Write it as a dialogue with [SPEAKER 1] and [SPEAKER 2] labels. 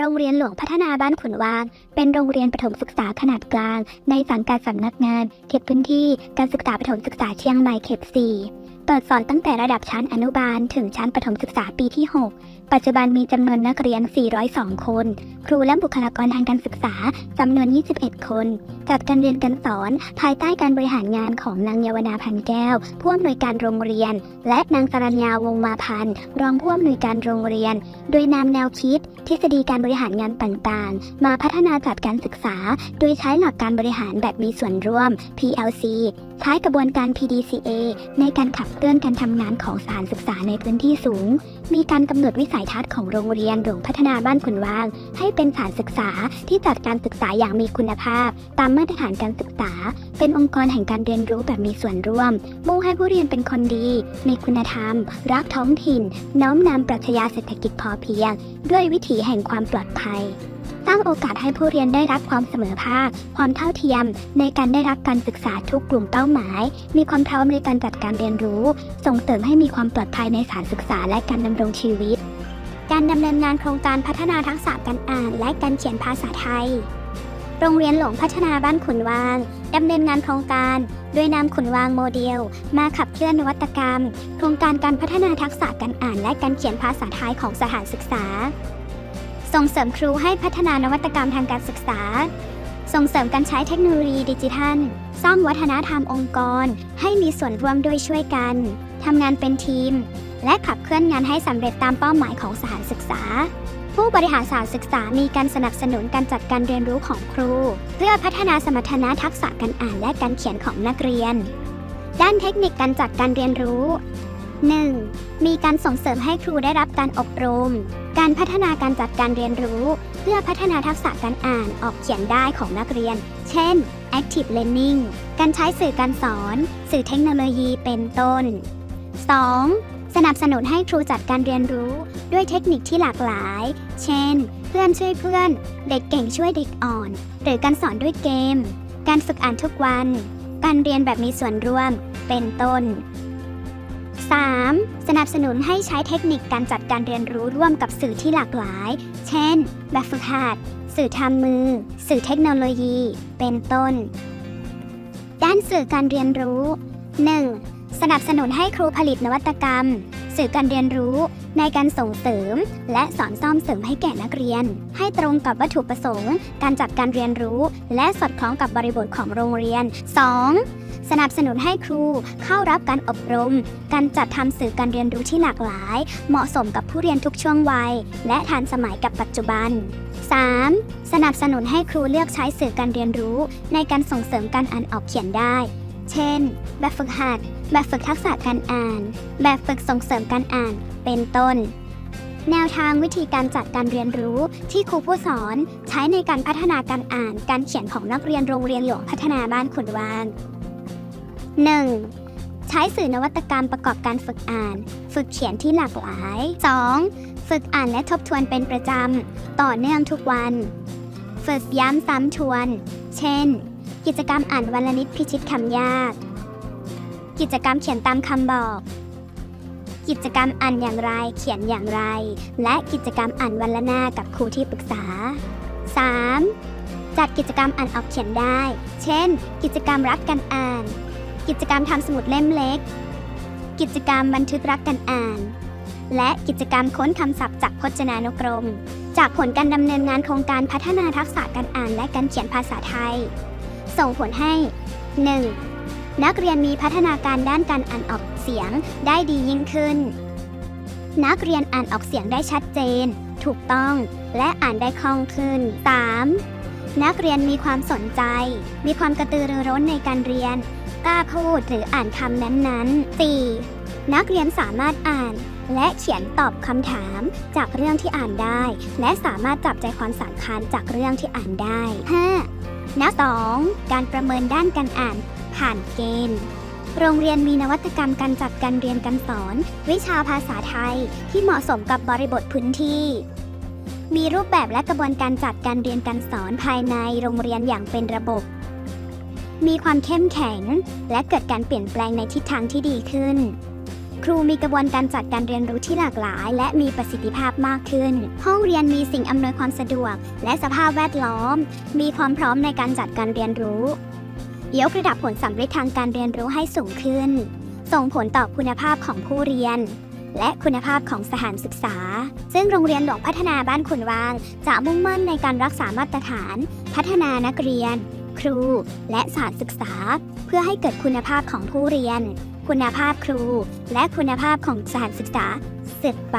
[SPEAKER 1] โรงเรียนหลวงพัฒนาบ้านขุนวาง เป็นโรงเรียนประถมศึกษาขนาดกลาง ในสังกัดสำนักงาน เขตพื้นที่การศึกษาประถมศึกษาเชียงใหม่เขต 4 เปิดสอนตั้งแต่ระดับชั้นอนุบาล ถึงชั้นประถมศึกษาปีที่ 6 ปัจจุบันมีจำนวนนักเรียน 402 คน ครูและบุคลากรทางการศึกษาจำนวน 21 คน จัดการเรียนการสอน ภายใต้การบริหารงานของนางเยาวนาพันแก้ว ผู้อำนวยการโรงเรียน และนางสรัญญาวงศ์มาพันธ์รองผู้อำนวยการโรงเรียน โดยนำแนวคิด ทฤษฎีการบริหารงานต่างๆ มาพัฒนาจัดการศึกษา โดยใช้หลักการบริหารแบบมีส่วนร่วม PLC ใช้กระบวนการ PDCA ในการขับเคลื่อนการทำงานของสถานศึกษาในพื้นที่สูง มีการกำหนดวิสัยทัศน์ของโรงเรียนหลวงพัฒนาบ้านขุนวาง ให้เป็นสถานศึกษาที่จัดการศึกษาอย่างมีคุณภาพ ตามมาตรฐานการศึกษา เป็นองค์กรแห่งการเรียนรู้แบบมีส่วนร่วม มุ่งให้ผู้เรียนเป็นคนดี มีคุณธรรม รักท้องถิ่น น้อมนำปรัชญาเศรษฐกิจพอเพียง ด้วยวิถีแห่งความปลอดภัยสร้างโอกาสให้ผู้เรียนได้รับความเสมอภาค ความเท่าเทียม ในการได้รับการศึกษาทุกกลุ่มเป้าหมาย มีความพร้อมในการจัดการเรียนรู้ ส่งเสริมให้มีความปลอดภัยในสถานศึกษาและการดำรงชีวิต การดำเนินงานโครงการพัฒนาทักษะการอ่านและการเขียนภาษาไทย โรงเรียนหลวงพัฒนาบ้านขุนวางดำเนินงานโครงการโดยนำขุนวางโมเดล มาขับเคลื่อนนวัตกรรม โครงการการพัฒนาทักษะการอ่านและการเขียนภาษาไทยของสถานศึกษา ส่งเสริมครูให้พัฒนานวัตกรรมทางการศึกษา ส่งเสริมการใช้เทคโนโลยีดิจิทัล สร้างวัฒนธรรมองค์กร ให้มีส่วนร่วมด้วยช่วยกันทำงานเป็นทีม และขับเคลื่อนงานให้สำเร็จตามเป้าหมายของสถานศึกษา ผู้บริหารสถานศึกษามีการสนับสนุนการจัดการเรียนรู้ของครู เพื่อพัฒนาสมรรถนะทักษะการอ่านและการเขียนของนักเรียน ด้านเทคนิคการจัดการเรียนรู้ 1. มีการส่งเสริมให้ครูได้รับการอบรม การพัฒนาการจัดการเรียนรู้ เพื่อพัฒนาทักษะการอ่านออกเขียนได้ของนักเรียน เช่น active learning การใช้สื่อการสอน สื่อเทคโนโลยีเป็นต้น 2. สนับสนุนให้ครูจัดการเรียนรู้ด้วยเทคนิคที่หลากหลาย เช่น เพื่อนช่วยเพื่อน เด็กเก่งช่วยเด็กอ่อน หรือการสอนด้วยเกม การฝึกอ่านทุกวัน การเรียนแบบมีส่วนร่วม เป็นต้น 3. สนับสนุนให้ใช้เทคนิคการจัดการเรียนรู้ร่วมกับสื่อที่หลากหลาย เช่น แบบฝึกหัด สื่อทำมือ สื่อเทคโนโลยี เป็นต้น ด้านสื่อการเรียนรู้ 1. สนับสนุนให้ครูผลิตนวัตกรรม สื่อการเรียนรู้ ในการส่งเสริม และสอนซ่อมเสริมให้แก่นักเรียน ให้ตรงกับวัตถุประสงค์ การจัดการเรียนรู้ และสอดคล้องกับบริบทของโรงเรียน 2. สนับสนุนให้ครูเข้ารับการอบรม การจัดทำสื่อการเรียนรู้ที่หลากหลาย เหมาะสมกับผู้เรียนทุกช่วงวัย และทันสมัยกับปัจจุบัน 3. สนับสนุนให้ครูเลือกใช้สื่อการเรียนรู้ ในการส่งเสริมการอ่านออกเขียนได้ เช่น แบบฝึกหัด แบบฝึกทักษะการอ่าน แบบฝึกส่งเสริมการอ่าน เป็นต้น แนวทางวิธีการจัดการเรียนรู้ที่ครูผู้สอนใช้ในการพัฒนาการอ่านการเขียนของนักเรียนโรงเรียนหลวงพัฒนาบ้านขุนวาง 1. ใช้สื่อนวัตกรรมประกอบการฝึกอ่าน ฝึกเขียนที่หลากหลาย 2. ฝึกอ่านและทบทวนเป็นประจำ ต่อเนื่องทุกวัน ฝึกย้ำซ้ำทวน เช่น กิจกรรมอ่านวันละนิดพิชิตคำยาก กิจกรรมเขียนตามคำบอก กิจกรรมอ่านอย่างไรเขียนอย่างไร และกิจกรรมอ่านวันละหน้ากับครูที่ปรึกษา 3. จัดกิจกรรมอ่านออกเขียนได้ เช่น กิจกรรมรักกันอ่าน กิจกรรมทำสมุดเล่มเล็ก กิจกรรมบันทึกรักกันอ่าน และกิจกรรมค้นคำศัพท์จากพจนานุกรม จากผลการดำเนินงานโครงการพัฒนาทักษะการอ่านและการเขียนภาษาไทย ส่งผลให้ 1. นักเรียนมีพัฒนาการด้านการอ่านออกเสียงได้ดียิ่งขึ้น นักเรียนอ่านออกเสียงได้ชัดเจน ถูกต้อง และอ่านได้คล่องขึ้น 3. นักเรียนมีความสนใจ มีความกระตือรือร้นในการเรียน กล้าพูดหรืออ่านคำนั้นๆ 4. นักเรียนสามารถอ่านและเขียนตอบคำถามจากเรื่องที่อ่านได้ และสามารถจับใจความสำคัญจากเรื่องที่อ่านได้ 5. นัก 2. การประเมินด้านการอ่าน ผ่านเกณฑ์ โรงเรียนมีนวัตกรรมการจัดการเรียนการสอน วิชาภาษาไทยที่เหมาะสมกับบริบทพื้นที่ มีรูปแบบและกระบวนการจัดการเรียนการสอนภายในโรงเรียนอย่างเป็นระบบ มีความเข้มแข็ง และเกิดการเปลี่ยนแปลงในทิศทางที่ดีขึ้น ครูมีกระบวนการจัดการเรียนรู้ที่หลากหลาย และมีประสิทธิภาพมากขึ้น ห้องเรียนมีสิ่งอำนวยความสะดวก และสภาพแวดล้อม มีความพร้อมในการจัดการเรียนรู้ยกระดับผลสำเร็จทางการเรียนรู้ให้สูงขึ้น ส่งผลต่อคุณภาพของผู้เรียน และคุณภาพของสถานศึกษา ซึ่งโรงเรียนหลวงพัฒนาบ้านขุนวาง จะมุ่งมั่นในการรักษามาตรฐาน พัฒนานักเรียน ครู และสถานศึกษา เพื่อให้เกิดคุณภาพของผู้เรียน คุณภาพครู และคุณภาพของสถานศึกษาเสร็จไป